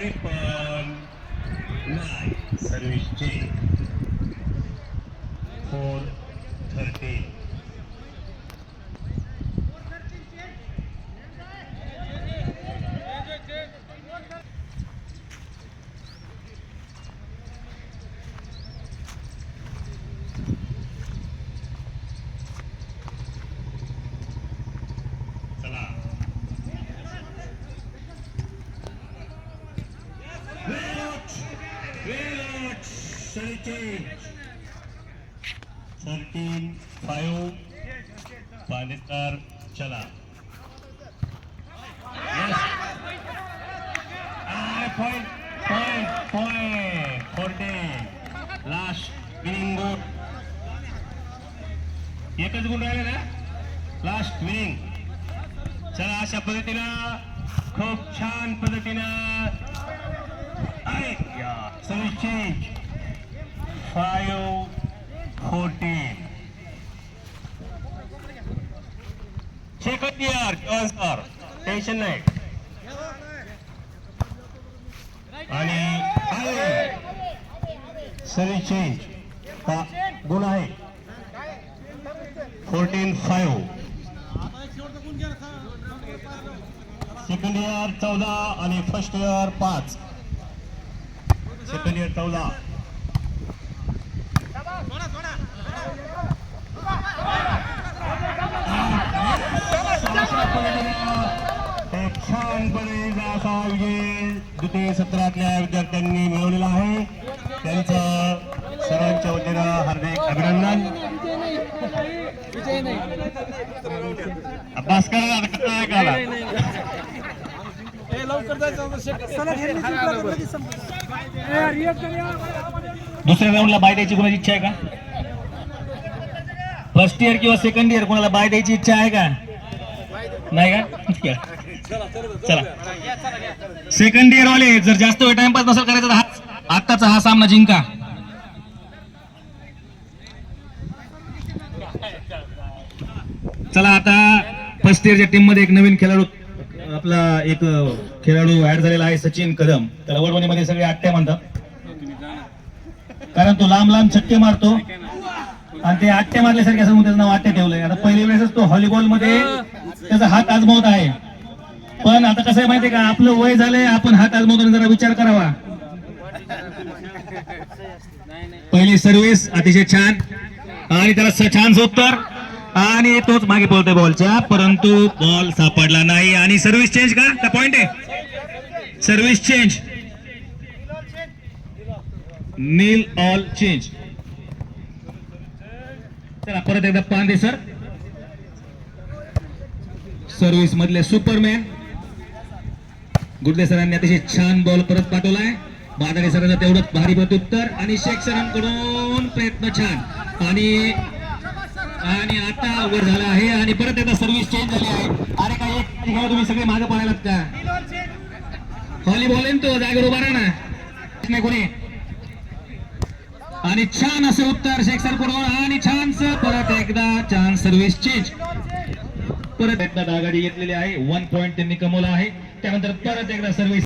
तरी पण नाही सर्व्हिसचे फोर थर्टी चला Wait! Wait! Thirteen. Thirteen, five. Panekar चला Yes. Ah, point, point, point. Fourteen. Last winning goal. एकच गुण राहिले ना लास्ट विनिंग चला अशा पद्धतीनं खूप छान पद्धतीनं आहे service change five fourteen second year, John sir tension नाही आणि सर्विस चेंज हा गुण आहे फोर्टीन फाईव्ह सेकंड इयर चौदा आणि फर्स्ट इयर पाच सेकंड इयर चौदा एक छानपणे असा विजय द्वितीय सत्रातल्या विद्यार्थ्यांनी मिळवलेला आहे. त्यांचं सर्वांच्या वतीनं हार्दिक अभिनंदन. अभ्यास करा आता कसं आहे दुसऱ्या राऊंडला बाय द्यायची कोणाची इच्छा आहे का? फर्स्ट इयर किंवा सेकंड इयर कोणाला बाय द्यायची इच्छा आहे का? नाही का? चला. सेकंड इयर वाले जर जास्त वेळ टाइमपास नसेल करायचा तर हा आत्ताचा हा सामना जिंका. चला आता फर्स्ट इयरच्या टीममध्ये एक नवीन खेळाडू आपला एक खेळाडू ऍड झालेला आहे सचिन कदम. त्याला वडवणीमध्ये सगळे आट्या म्हणतात. कारण तो लांब लांब छक्के मारतो. आणि ते आत्या मारल्यासारखे असं त्याचं नाव आट्या ठेवलंय. आता पहिल्या वेळेस तो व्हॉलीबॉलमध्ये त्याचा हात आजमावत आहे. पण आता कसं आहे माहितीये का? आपलं वय झालंय आपण हात आजमावताना जरा विचार करावा. पहिली सर्व्हिस अतिशय छान. आणि त्याला स- छान उत्तर. आणि तोच मागे पळतोय बॉलच्या. परंतु बॉल सापडला नाही. आणि सर्व्हिस चेंज का? का पॉइंट आहे. Service change. Nil all change. चला परत एकदा पांदे सर. सर्व्हिस मधले सुपरमॅन गुडले सरांनी अतिशय छान बॉल परत पाठवलाय. बादाडे सरांना तेवढंच भारी प्रत्युत्तर आणि शेख सरांकडून प्रयत्न छान. आणि आणि आता वर झाला आहे आणि परत एकदा सर्व्हिस चेंज झाली आहे. अरे काय एक ठिकाणी तुम्ही सगळे मागे पाहायला का? व्हॉलीबॉल आहे ना तो जागेवर उभा राहा ना. नाही कोणी. आणि छान असं उत्तर शेख सर आणि छानस परत एकदा छान सर्व्हिस चेंज. परत एकदा आघाडी घेतलेली आहे. वन पॉइंट त्यांनी कमवला आहे. त्यानंतर परत एकदा सर्व्हिस.